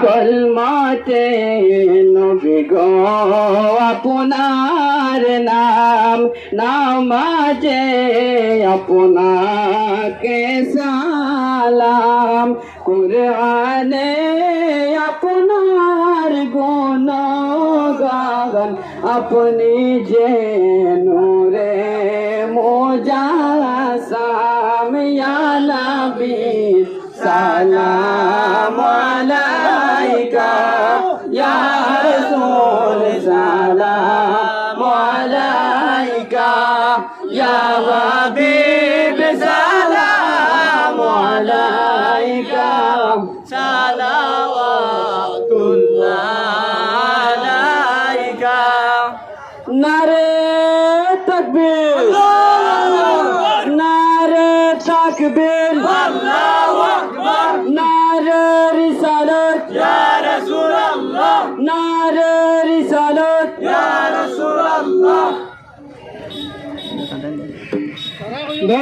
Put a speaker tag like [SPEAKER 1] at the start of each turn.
[SPEAKER 1] সকল মাতে নবী গো, আপনার নাম নামাজে আপনাকে সালাম। কুরআনে আপনার গুণ গান আপনি যে নূরে মোজাসাম, ইয়া নবী, সালাম عليك يا رسول سلام عليك يا حبيب سلام عليك
[SPEAKER 2] صلوات الله عليك ناري تكبير ناري تكبير الله أكبر আল্লাহ।